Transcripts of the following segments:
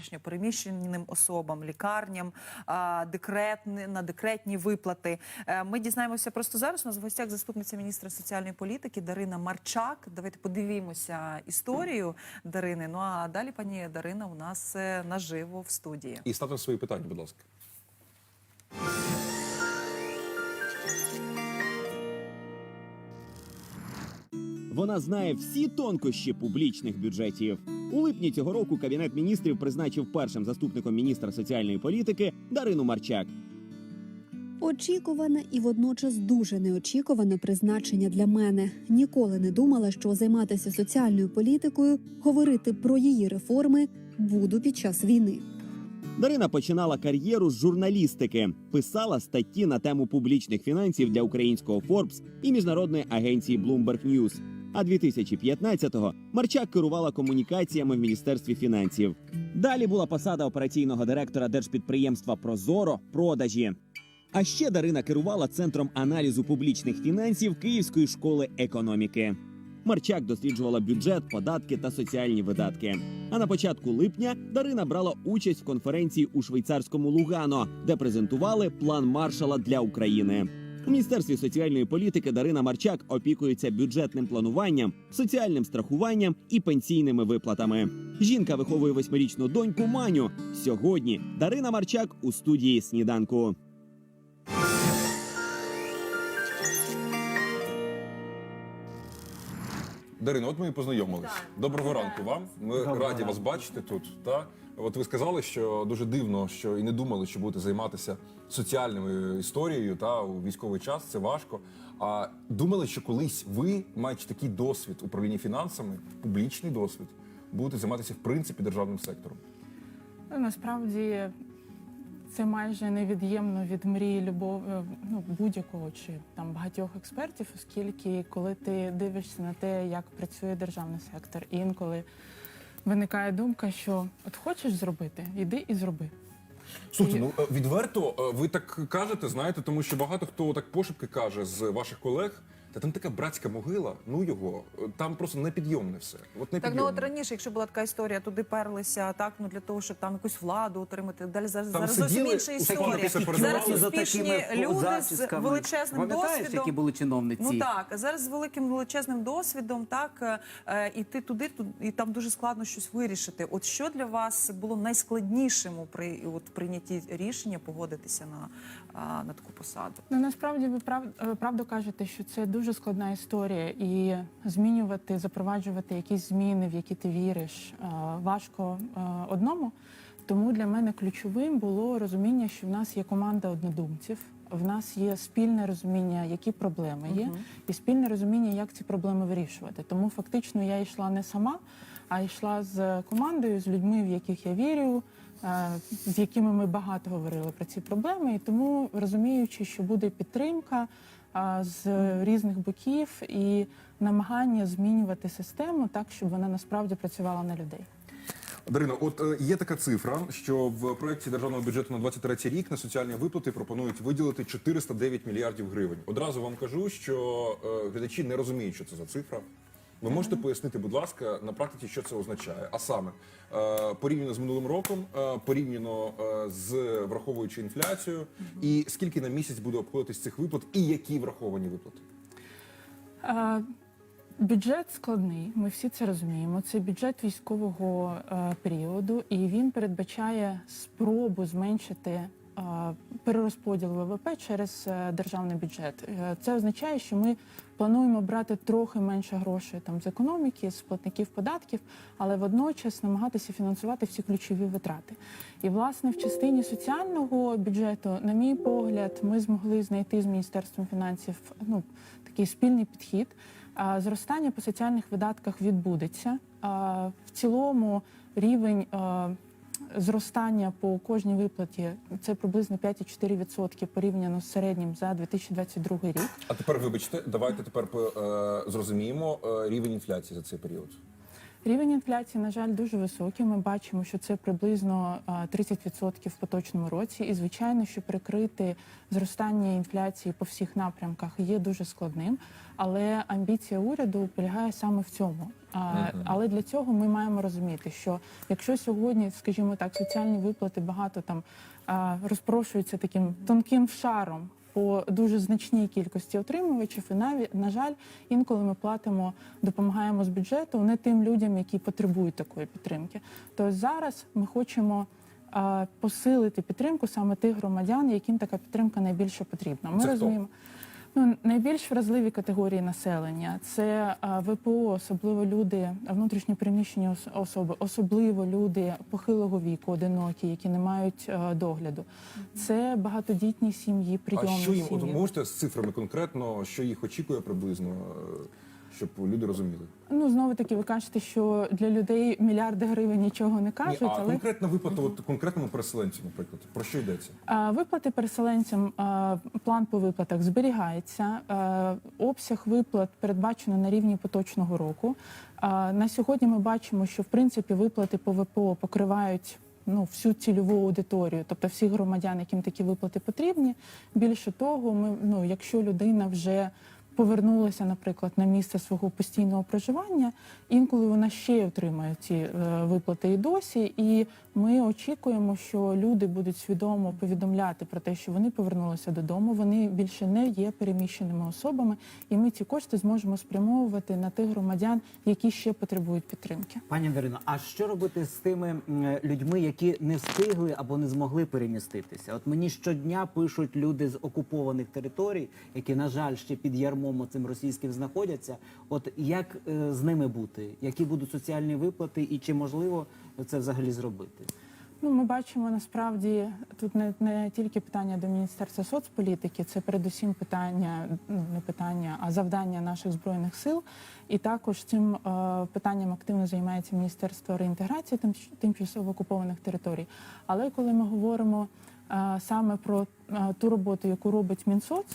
внутрішньо переміщеним особам, лікарням, а, декретні, на декретні виплати. Е, Ми дізнаємося просто зараз. У нас в гостях заступниця міністра соціальної політики Дарина Марчак. Давайте подивімося історію Дарини. Ну а далі пані Дарина у нас е, наживо в студії. І ставте свої питання, будь ласка. Вона знає всі тонкощі публічних бюджетів. У липні цього року кабінет міністрів призначив першим заступником міністра соціальної політики Дарину Марчак. Очікуване і водночас дуже неочікуване призначення для мене. Ніколи не думала, що займатися соціальною політикою, говорити про її реформи буду під час війни. Дарина починала кар'єру з журналістики, писала статті на тему публічних фінансів для українського Forbes і міжнародної агенції Bloomberg News. А 2015-го Марчак керувала комунікаціями в міністерстві фінансів. Далі була посада операційного директора держпідприємства Прозоро продажі. А ще Дарина керувала центром аналізу публічних фінансів Київської школи економіки. Марчак досліджувала бюджет, податки та соціальні видатки. А на початку липня Дарина брала участь в конференції у швейцарському Лугано, де презентували план маршала для України. У міністерстві соціальної політики Дарина Марчак опікується бюджетним плануванням, соціальним страхуванням і пенсійними виплатами. Жінка виховує восьмирічну доньку Маню. Сьогодні Дарина Марчак у студії сніданку. Дарина, от ми і познайомились. Доброго ранку вам. Ми Доброго раді ранку. вас бачити тут. Та от ви сказали, що дуже дивно, що і не думали, що будете займатися соціальною історією та у військовий час. Це важко. А думали, що колись ви, маючи такий досвід управління фінансами, публічний досвід, будете займатися в принципі державним сектором. Насправді це майже невід'ємно від мрії любов ну, будь-якого чи там багатьох експертів, оскільки коли ти дивишся на те, як працює державний сектор, інколи виникає думка, що от хочеш зробити, іди і зроби. Слухайте, ну е, відверто, е, ви так кажете, знаєте, тому що багато хто так пошепки каже з ваших колег. Та там така братська могила, ну його там просто непідйомне все. От Так, ну от раніше, якщо була така історія, туди перлися так, ну для того, щоб там якусь владу отримати. Далі зараз, Там зараз зовсім інша історія. Зараз успішні люди з величезним Пам'ятаєш, досвідом. які були чиновниці? Ну так, зараз з великим величезним досвідом, так е, іти туди, ту- і там дуже складно щось вирішити. От що для вас було найскладнішим у при от прийнятті рішення погодитися на, на таку посаду? Ну насправді ви прав, е, правду кажете, що це дуже складна історія, і змінювати, запроваджувати якісь зміни, в які ти віриш, е, важко е, одному. Тому для мене ключовим було розуміння, що в нас є команда однодумців. В нас є спільне розуміння, які проблеми є, і спільне розуміння, як ці проблеми вирішувати. Тому фактично я йшла не сама, а йшла з командою, з людьми, в яких я вірю, з якими ми багато говорили про ці проблеми. І тому розуміючи, що буде підтримка е, з різних боків і намагання змінювати систему так, щоб вона насправді працювала на людей. Дарино, от е, є така цифра, що в проєкті державного бюджету на 23 рік на соціальні виплати пропонують виділити 409 мільярдів гривень. Одразу вам кажу, що е, глядачі не розуміють, що це за цифра. Ви можете пояснити, будь ласка, на практиці, що це означає? А саме е, порівняно з минулим роком, е, порівняно е, з враховуючи інфляцію, і скільки на місяць буде обходитись цих виплат, і які враховані виплати? Бюджет складний, ми всі це розуміємо. Це бюджет військового е, періоду, і він передбачає спробу зменшити перерозподіл ВВП через е, державний бюджет. Е, це означає, що ми плануємо брати трохи менше грошей там з економіки, з платників податків, але водночас намагатися фінансувати всі ключові витрати. І власне в частині соціального бюджету, на мій погляд, ми змогли знайти з міністерством фінансів ну такий спільний підхід. Зростання по соціальних видатках відбудеться. В цілому рівень зростання по кожній виплаті це приблизно 5,4% порівняно з середнім за 2022 рік. А тепер вибачте, давайте тепер е, зрозуміємо е, рівень інфляції за цей період. Рівень інфляції, на жаль, дуже високий. Ми бачимо, що це приблизно а, 30% в поточному році. І звичайно, що прикрити зростання інфляції по всіх напрямках є дуже складним. Але амбіція уряду полягає саме в цьому. Але для цього ми маємо розуміти, що якщо сьогодні, скажімо так, соціальні виплати багато там розпрошуються таким тонким шаром по дуже значній кількості отримувачів, і навіть на жаль, інколи ми платимо, допомагаємо з бюджету не тим людям, які потребують такої підтримки. То зараз ми хочемо. Посилити підтримку саме тих громадян, яким така підтримка найбільше потрібна. Ми Це хто? Ну, найбільш вразливі категорії населення це ВПО, особливо люди, внутрішньо переміщені особи, особливо люди похилого віку, одинокі, які не мають догляду. Це багатодітні сім'ї, А що їм сім'ї. можете з цифрами конкретно, що їх очікує приблизно, е, щоб люди розуміли? Ну знову таки, ви кажете, що для людей мільярди гривень нічого не Ні, кажуть, а але конкретна виплата, от конкретному переселенцю, наприклад, про що йдеться? А, Виплати переселенцям, а, план по виплатах зберігається. А, Обсяг виплат передбачено на рівні поточного року. А, На сьогодні ми бачимо, що в принципі виплати по ВПО покривають. Ну, всю цільову аудиторію, тобто всіх громадян, яким такі виплати потрібні. Більше того, ми ну, якщо людина вже повернулася, наприклад, на місце свого постійного проживання, інколи вона ще й отримує ці е, виплати і досі. І ми очікуємо, що люди будуть свідомо повідомляти про те, що вони повернулися додому, вони більше не є переміщеними особами, і ми ці кошти зможемо спрямовувати на тих громадян, які ще потребують підтримки. Пані Дарино, а що робити з тими людьми, які не встигли або не змогли переміститися? От мені щодня пишуть люди з окупованих територій, які, на жаль, ще під ярмом цим російським знаходяться. От як е, з ними бути? Які будуть соціальні виплати, і чи можливо це взагалі зробити? Ну, ми бачимо насправді тут не, не тільки питання до міністерства соцполітики, це передусім питання, ну не питання, а завдання наших збройних сил. І також цим е, питанням активно займається міністерство реінтеграції тим, тимчасово окупованих територій. Але коли ми говоримо е, саме про е, ту роботу, яку робить Мінсоц,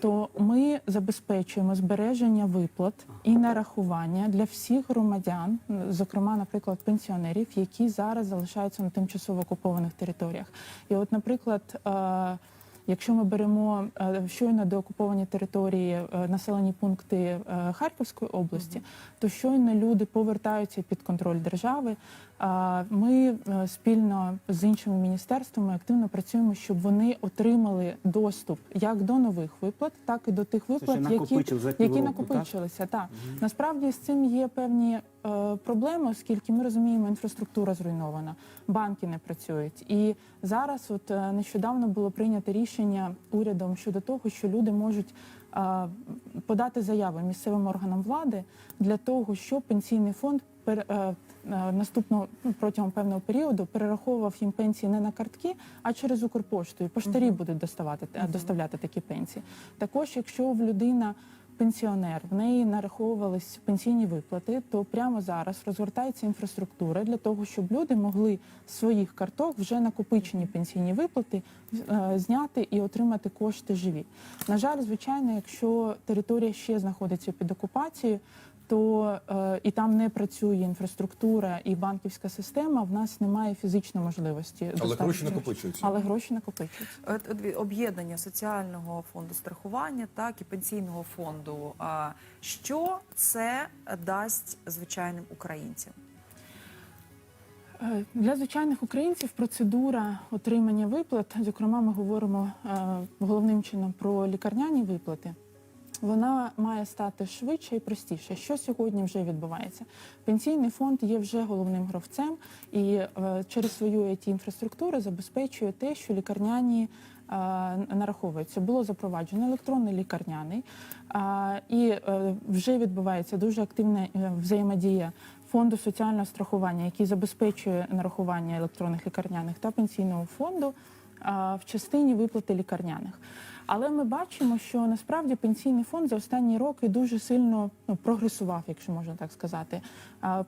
то ми забезпечуємо збереження виплат і нарахування для всіх громадян, зокрема, наприклад, пенсіонерів, які зараз залишаються на тимчасово окупованих територіях. І, от, наприклад, е, якщо ми беремо е, щойно деокуповані території, е, населені пункти Харківської області, то щойно люди повертаються під контроль держави. Ми е, спільно з іншими міністерствами активно працюємо, щоб вони отримали доступ як до нових виплат, так і до тих виплат, які, які накопичилися. Так насправді з цим є певні е, проблеми, оскільки ми розуміємо, інфраструктура зруйнована, банки не працюють. І зараз, от е, нещодавно було прийнято рішення урядом щодо того, що люди можуть е, подати заяви місцевим органам влади для того, щоб пенсійний фонд наступного ну, протягом певного періоду перераховував їм пенсії не на картки, а через Укрпошту. І поштарі будуть доставати е, доставляти такі пенсії. Також, якщо в людина пенсіонер, в неї нараховувались пенсійні виплати, то прямо зараз розгортається інфраструктура для того, щоб люди могли з своїх карток вже накопичені пенсійні виплати е, зняти і отримати кошти живі. На жаль, звичайно, якщо територія ще знаходиться під окупацією, то е, і там не працює інфраструктура і банківська система, в нас немає фізичної можливості. Але гроші гроші. накопичуються. Але гроші накопичуються. От, от об'єднання соціального фонду страхування, так і пенсійного фонду. А що це дасть звичайним українцям? Е, Для звичайних українців процедура отримання виплат, зокрема, ми говоримо е, головним чином про лікарняні виплати. Вона має стати швидше і простіше. Що сьогодні вже відбувається? Пенсійний фонд є вже головним гравцем і е, через свою it інфраструктуру забезпечує те, що лікарняні е, нараховуються. Було запроваджено електронний лікарняний, і е, вже відбувається дуже активна е, взаємодія фонду соціального страхування, який забезпечує нарахування електронних лікарняних та пенсійного фонду в частині виплати лікарняних. Але ми бачимо, що насправді пенсійний фонд за останні роки дуже сильно ну, прогресував, якщо можна так сказати.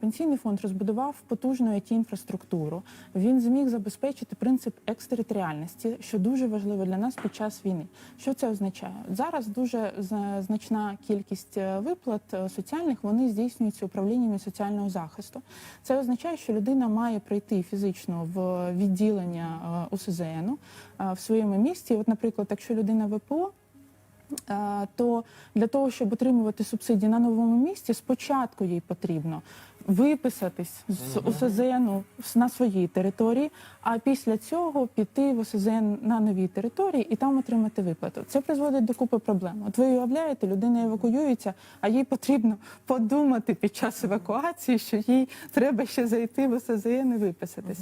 Пенсійний фонд розбудував потужну it інфраструктуру. Він зміг забезпечити принцип екстериторіальності, що дуже важливо для нас під час війни. Що це означає? Зараз дуже зна- значна кількість е, виплат е, соціальних вони здійснюються управліннями соціального захисту. Це означає, що людина має прийти фізично в відділення е, УСЗН в своєму місті. От, наприклад, якщо людина ВПО. е, То для того, щоб отримувати субсидії на новому місці, спочатку їй потрібно виписатись з ОСЗНу на своїй території, а після цього піти в ОСЗН на новій території і там отримати виплату. Це призводить до купи проблем. От ви уявляєте, людина евакуюється, а їй потрібно подумати під час евакуації, що їй треба ще зайти в ОСЗН і виписатись.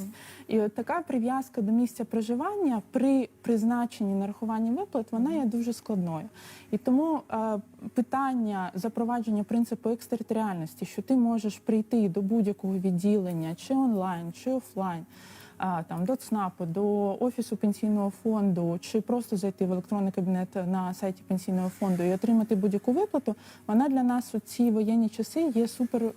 І от така прив'язка до місця проживання при призначенні нарахуванні виплат вона є дуже складною. І тому е, питання запровадження принципу екстериторіальності, що ти можеш прийти до будь-якого відділення, чи онлайн, чи офлайн. а, Там до ЦНАПу, до офісу пенсійного фонду, чи просто зайти в електронний кабінет на сайті пенсійного фонду і отримати будь-яку виплату, вона для нас у ці воєнні часи є супер е,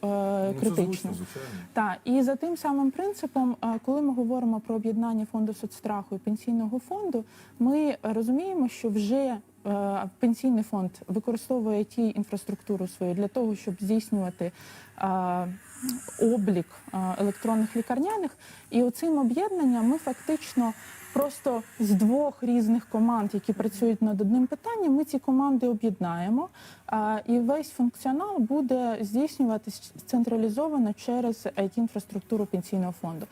Ну, звичайно. Так, і за тим самим принципом, е, коли ми говоримо про об'єднання фонду соцстраху і пенсійного фонду, ми розуміємо, що вже пенсійний фонд використовує ті інфраструктуру свою для того, щоб здійснювати е, облік е, електронних лікарняних. І оцим об'єднанням ми фактично. Просто з двох різних команд, які працюють над одним питанням, ми ці команди об'єднаємо, і весь функціонал буде здійснюватись централізовано через it інфраструктуру пенсійного фонду.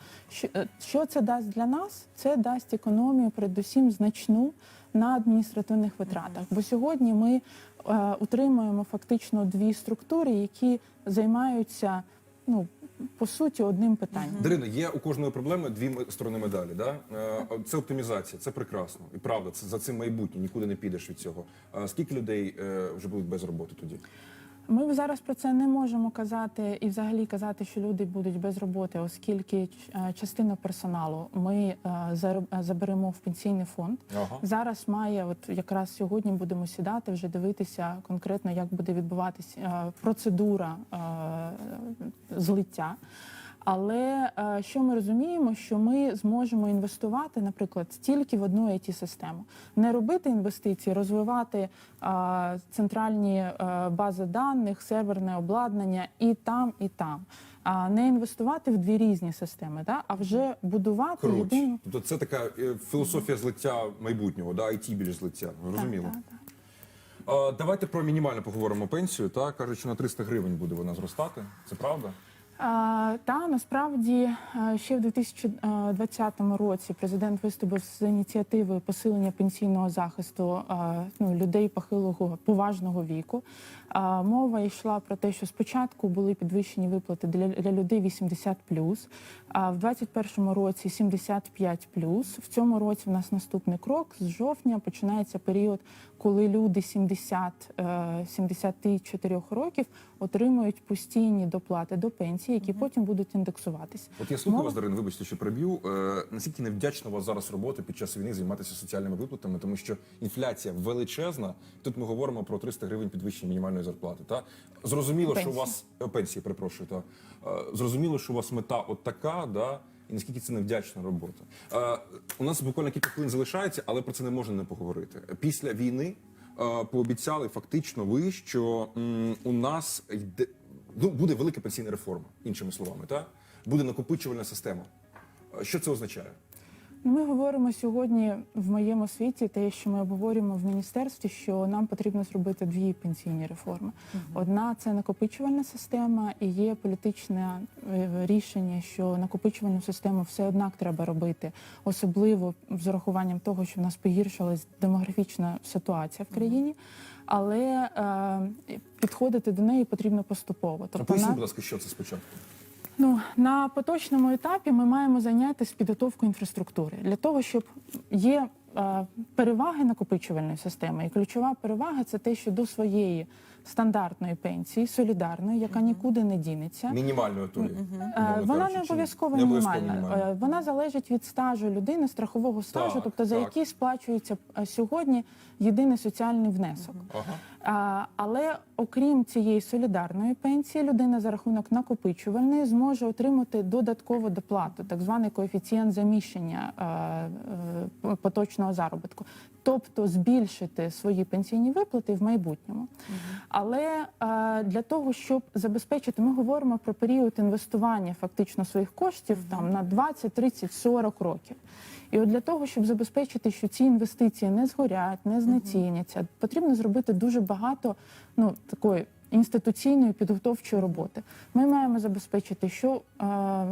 Що, е, це дасть для нас? Це дасть економію, передусім значну на адміністративних витратах. Бо сьогодні ми е, утримуємо фактично дві структури, які займаються ну по суті одним питанням. Дарина, є у кожної проблеми дві сторони медалі. Да? Е, Це оптимізація, це прекрасно. І правда, це за цим майбутнє, нікуди не підеш від цього. Скільки людей е, вже будуть без роботи тоді? Ми зараз про це не можемо казати і взагалі казати, що люди будуть без роботи, оскільки е, частину персоналу ми е, е, заберемо в пенсійний фонд. Ага. Зараз має, от якраз сьогодні будемо сідати, вже дивитися конкретно, як буде відбуватися процедура злиття. Але е, що ми розуміємо, що ми зможемо інвестувати, наприклад, тільки в одну it систему не робити інвестиції, розвивати е, центральні е, бази даних, серверне обладнання і там, і там. А не інвестувати в дві різні системи, да? а вже будувати Круч. єдину. Тобто це така філософія злиття майбутнього, да? IT більш злиття. Зрозуміло. Так, так, так. Давайте про мінімально поговоримо пенсію. Так? Кажуть, що на 300 гривень буде вона зростати. Це правда? Та насправді е, ще в 2020 році президент виступив з ініціативою посилення пенсійного захисту е, ну, людей похилого поважного віку. Мова йшла про те, що спочатку були підвищені виплати для, для людей 80+, а в 2021 році 75+. В цьому році в нас наступний крок. З жовтня починається період, коли люди 70, е, 74 років отримують постійні доплати до пенсії, які потім будуть індексуватись. От я слухаю Мова- вас, Дарин, вибачте, що приб'ю. Е, наскільки невдячна у вас зараз робота під час війни займатися соціальними виплатами, тому що інфляція величезна. Тут ми говоримо про 300 гривень підвищення мінімальної зарплати. Та зрозуміло, що у вас е, пенсії, перепрошую, та е, зрозуміло, що у вас мета от така, да. І наскільки це невдячна робота. Е, у нас буквально кілька хвилин залишається, але про це не можна не поговорити. Після війни е, пообіцяли фактично ви, що м, у нас йде ну, буде велика пенсійна реформа, іншими словами, та буде накопичувальна система. Е, Що це означає? Ми говоримо сьогодні в моєму світі, те, що ми обговорюємо в міністерстві, що нам потрібно зробити дві пенсійні реформи. Одна це накопичувальна система, і є політичне е, рішення, що накопичувальну систему все однак треба робити, особливо з урахуванням того, що в нас погіршилась демографічна ситуація в країні. Але е, підходити до неї потрібно поступово. Тобто поясніть, будь ласка, що це спочатку? Ну на поточному етапі ми маємо зайнятися підготовкою інфраструктури для того, щоб є е, переваги накопичувальної системи. І ключова перевага це те, що до своєї стандартної пенсії, солідарної, яка нікуди не дінеться. Мінімальною тої. Е, Вона не обов'язково мінімальна. Е, Вона залежить від стажу людини, страхового стажу, Так, тобто за так. який сплачується е, сьогодні єдиний соціальний внесок. Ага. Але окрім цієї солідарної пенсії, людина за рахунок накопичувальної зможе отримати додаткову доплату, так званий коефіцієнт заміщення поточного заробітку, тобто збільшити свої пенсійні виплати в майбутньому. Але е, для того, щоб забезпечити, ми говоримо про період інвестування фактично своїх коштів там на 20, 30, 40 років. І от для того, щоб забезпечити, що ці інвестиції не згорять, не знецінняться, потрібно зробити дуже багато ну такої інституційної підготовчої роботи. Ми маємо забезпечити, що е,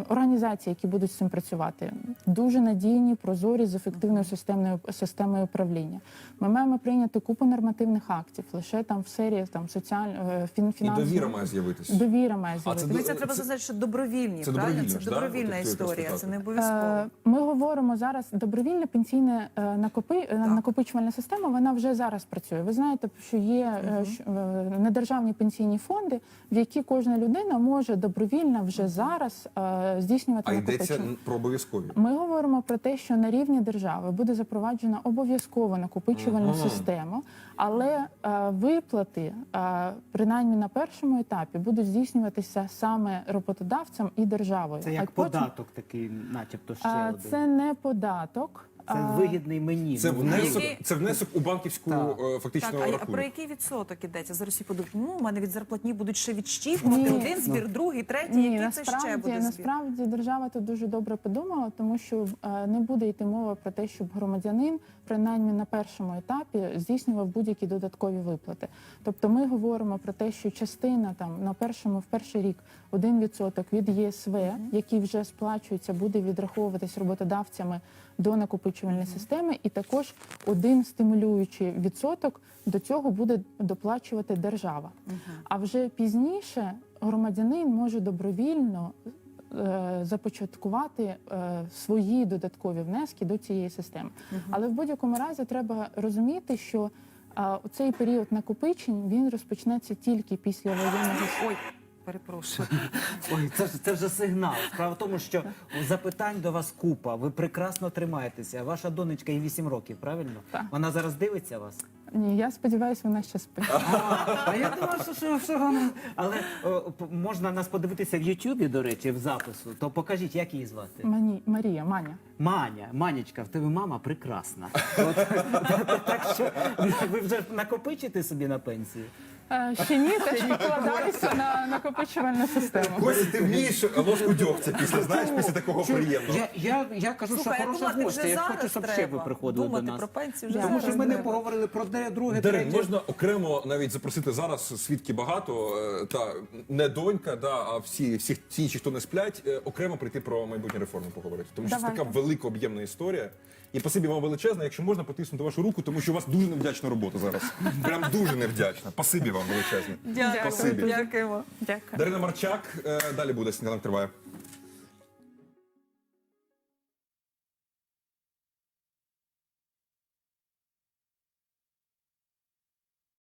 організації, які будуть з цим працювати, дуже надійні, прозорі з ефективною системною системою управління. Ми маємо прийняти купу нормативних актів лише там в серії там соціаль е, фін, І довіра має з'явитися. Довіра має А це з'явитися. Дивіться, Це- треба це- зазначити, що добровільні, це правильно? добровільно Це ж, да? добровільна От історія, це не обов'язково. Е, Ми говоримо зараз добровільне пенсійне е, накопи, е, накопичувальна система. Вона вже зараз працює. Ви знаєте, що є е, що, е, недержавні пенсійні фонди, в які кожна людина може добровільно вже зараз е, здійснювати А йдеться про обов'язкові. Ми говоримо про те, що на рівні держави буде запроваджена обов'язкова накопичувальна Ага. система, але е, виплати, е, принаймні на першому етапі, будуть здійснюватися саме роботодавцем і державою. Це А як потім- податок такий, начебто ще а, один. Це не податок. Це вигідний мені. Це Ну, внесок, це внесок у банківську Так. е, фактично Так, а, а рахунок. про який відсоток ідеться? Зараз всі подумають, ну, у мене від зарплатні будуть ще відщіпувати Ні. один збір, другий, третій, Ні, який це ще насправді, буде збір? насправді держава тут дуже добре подумала, тому що е, не буде йти мова про те, щоб громадянин принаймні на першому етапі здійснював будь-які додаткові виплати. Тобто ми говоримо про те, що частина там на першому в перший рік 1% від ЄСВ, який вже сплачується, буде відраховуватись роботодавцями до накопичувальної системи, і також один стимулюючий відсоток до цього буде доплачувати держава. А вже пізніше громадянин може добровільно е, започаткувати е, свої додаткові внески до цієї системи. Але в будь-якому разі треба розуміти, що цей період накопичень він розпочнеться тільки після воєнного перепрошую. Ой, це ж це вже сигнал. Справа в тому, що запитань до вас купа. Ви прекрасно тримаєтеся. Ваша донечка їй 8 років, правильно? Так. Вона зараз дивиться вас. Ні, я сподіваюся, вона ще спить. А я думав, що, що, що вона. Але о, п- можна нас подивитися в Ютубі, до речі, в запису. То покажіть, як її звати. Мані, Марія, Маня. Маня, Манечка, в тебе мама прекрасна. От, так що ви вже накопичите собі на пенсію. Е, Ще ні, теж покладаюся на накопичувальну систему. Костя, ти вмієш ложку дьогця після, знаєш, після такого приємного. Я, я, я кажу, Слухай, що хороша гостя. вже Я зараз хочу, щоб ще треба. ви приходили Думати до нас. про пенсію вже Тому зараз що ми не треба. поговорили про де, друге, Дарин, третє. можна окремо навіть запросити зараз свідки багато, е, та не донька, да, а всі, всі ті інші, хто не сплять, е, окремо прийти про майбутні реформи поговорити. Тому що це Давайте. така велика об'ємна історія. І спасибі вам величезне, якщо можна потиснути вашу руку, тому що у вас дуже невдячна робота зараз. Прям дуже невдячна. Спасибі вам величезне. Дякую, Спасибі. дякуємо. Дякую. Дарина Марчак, е, далі буде сніданок триває.